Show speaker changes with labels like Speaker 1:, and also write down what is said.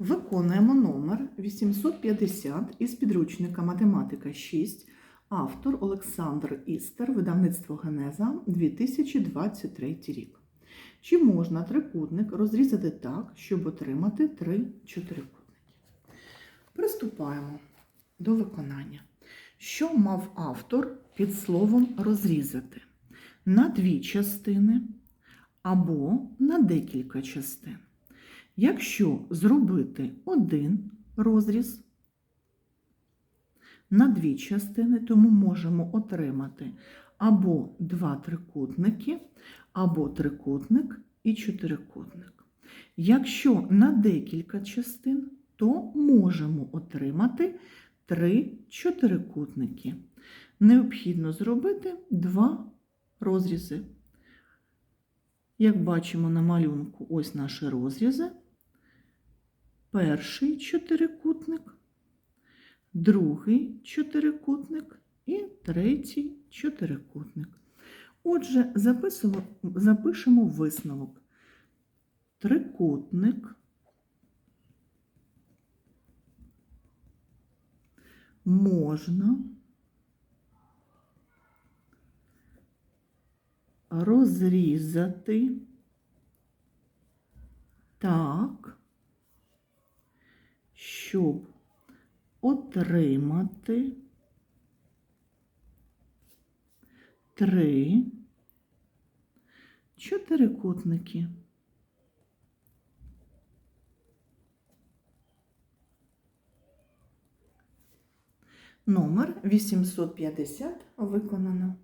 Speaker 1: Виконуємо номер 850 із підручника Математика 6, автор Олександр Істер, видавництво Генеза 2023 рік. Чи можна трикутник розрізати так, щоб отримати три чотирикутники? Приступаємо до виконання. Що мав автор під словом розрізати? На дві частини або на декілька частин. Якщо зробити один розріз на дві частини, то ми можемо отримати або два трикутники, або трикутник і чотирикутник. Якщо на декілька частин, то можемо отримати три чотирикутники. Необхідно зробити два розрізи. Як бачимо на малюнку, ось наші розрізи. Перший чотирикутник, другий чотирикутник і третій чотирикутник. Отже, запишемо висновок. Трикутник можна розрізати так, щоб отримати три чотирикутники. Номер 850 виконано.